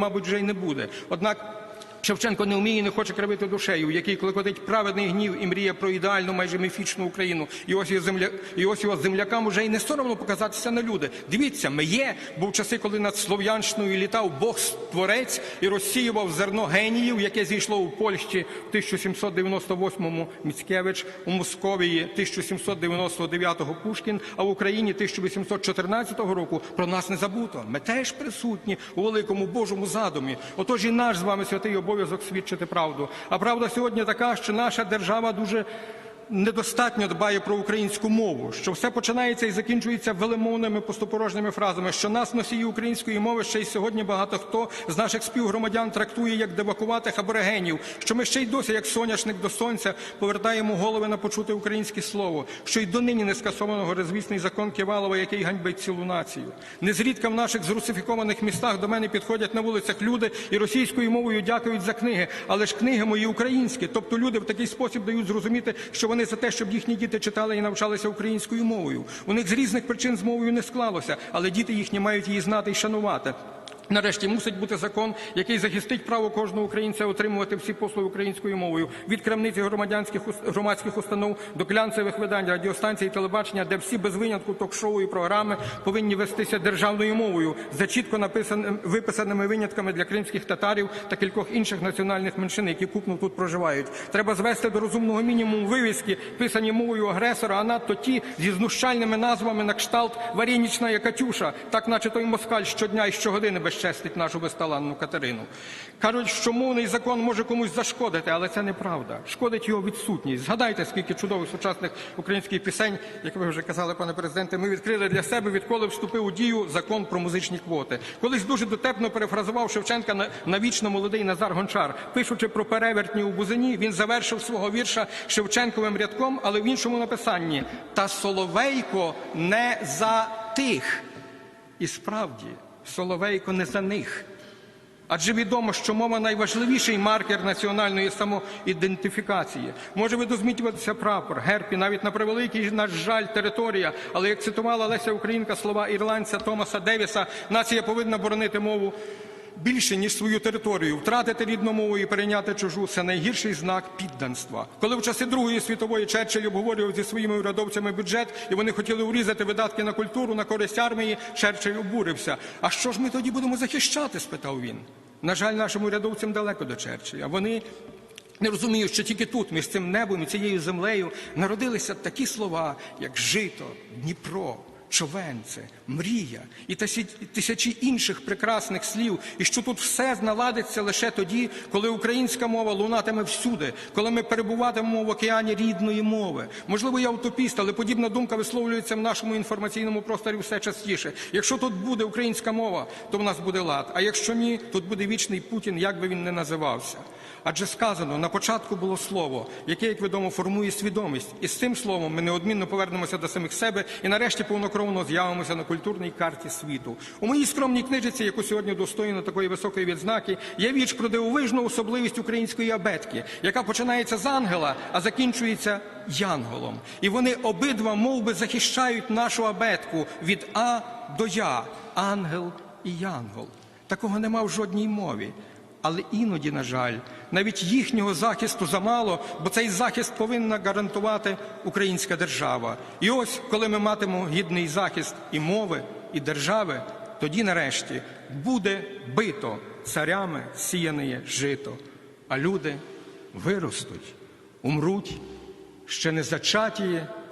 мабуть, вже й не буде. Однак Шевченко не вміє і не хоче кривити душею, в який клекотить праведний гнів і мріє про ідеальну, майже міфічну Україну. І ось його, земля... і ось його землякам уже й не соромно показатися на люди. Дивіться, ми є, бо в часи, коли над Слов'янщиною літав Бог Творець і розсіював зерно геніїв, яке зійшло у Польщі в 1798-му Міцкевич, у Московії 1799-го Пушкін, а в Україні 1814 року про нас не забуто. Ми теж присутні у великому Божому задумі. Отож і наш з вами святий обов'язок свідчити правду. А правда сьогодні така, що наша держава дуже недостатньо дбає про українську мову, що все починається і закінчується велемовними пустопорожніми фразами, що нас, носії української мови, ще й сьогодні багато хто з наших співгромадян трактує як девакуватих аборигенів, що ми ще й досі, як соняшник до сонця, повертаємо голови на почути українське слово, що й донині не скасовано горизвісний закон Ківалова, який ганьбить цілу націю. Незрідка в наших зрусифікованих містах до мене підходять на вулицях люди і російською мовою дякують за книги, але ж книги мої українські, тобто люди в такий спосіб дають зрозуміти, що вони за те, щоб їхні діти читали і навчалися українською мовою. У них з різних причин з мовою не склалося, але діти їхні мають її знати і шанувати. Нарешті мусить бути закон, який захистить право кожного українця отримувати всі послуги українською мовою від крамниці громадянських громадських установ до глянцевих видань, радіостанцій, і телебачення, де всі без винятку ток-шоу і програми повинні вестися державною мовою за чітко написаним виписаними винятками для кримських татарів та кількох інших національних меншин, які купно тут проживають. Треба звести до розумного мінімуму вивіски, писані мовою агресора, а надто ті зі знущальними назвами на кшталт Варінічна Катюша, так наче той москаль щодня і щогодини безчестить нашу безталанну Катерину. Кажуть, що мовний закон може комусь зашкодити, але це неправда. Шкодить його відсутність. Згадайте, скільки чудових сучасних українських пісень, як ви вже казали, пане президенте, ми відкрили для себе, відколи вступив у дію закон про музичні квоти. Колись дуже дотепно перефразував Шевченка на, на вічно молодий Назар Гончар. Пишучи про перевертні у Бузині, він завершив свого вірша Шевченковим рядком, але в іншому написанні Та Соловейко не за тих. І справді, Соловейко не за них. Адже відомо, що мова найважливіший маркер національної самоідентифікації. Може видозмітюватися прапор, герб і навіть на превеликий наш жаль територія. Але як цитувала Леся Українка слова ірландця Томаса Девіса, нація повинна боронити мову більше, ніж свою територію. Втратити рідну мову і перейняти чужу це найгірший знак підданства. Коли в часи Другої світової Черчилль обговорював зі своїми урядовцями бюджет, і вони хотіли урізати видатки на культуру на користь армії, Черчилль обурився. А що ж ми тоді будемо захищати? спитав він. На жаль, нашим урядовцям далеко до Черчилля. Вони не розуміють, що тільки тут, між цим небом і цією землею, народилися такі слова, як жито, Дніпро. Човенце, мрія і тисячі інших прекрасних слів, і що тут все наладиться лише тоді, коли українська мова лунатиме всюди, коли ми перебуватимемо в океані рідної мови. Можливо, я утопіст, але подібна думка висловлюється в нашому інформаційному просторі все частіше. Якщо тут буде українська мова, то в нас буде лад. А якщо ні, тут буде вічний Путін, як би він не називався. Адже сказано, на початку було слово, яке, як відомо, формує свідомість. І з цим словом ми неодмінно повернемося до самих себе і нарешті повнокровно з'явимося на культурній карті світу. У моїй скромній книжці, яку сьогодні достойно такої високої відзнаки, є віч про дивовижну особливість української абетки, яка починається з ангела, а закінчується янголом. І вони обидва мов би, захищають нашу абетку від А до Я, ангел і янгол. Такого нема в жодній мові. Але іноді, на жаль, навіть їхнього захисту замало, бо цей захист повинна гарантувати українська держава. І ось, коли ми матимемо гідний захист і мови, і держави, тоді нарешті буде бито царями сіяне жито, а люди виростуть, умруть, ще не зачатіє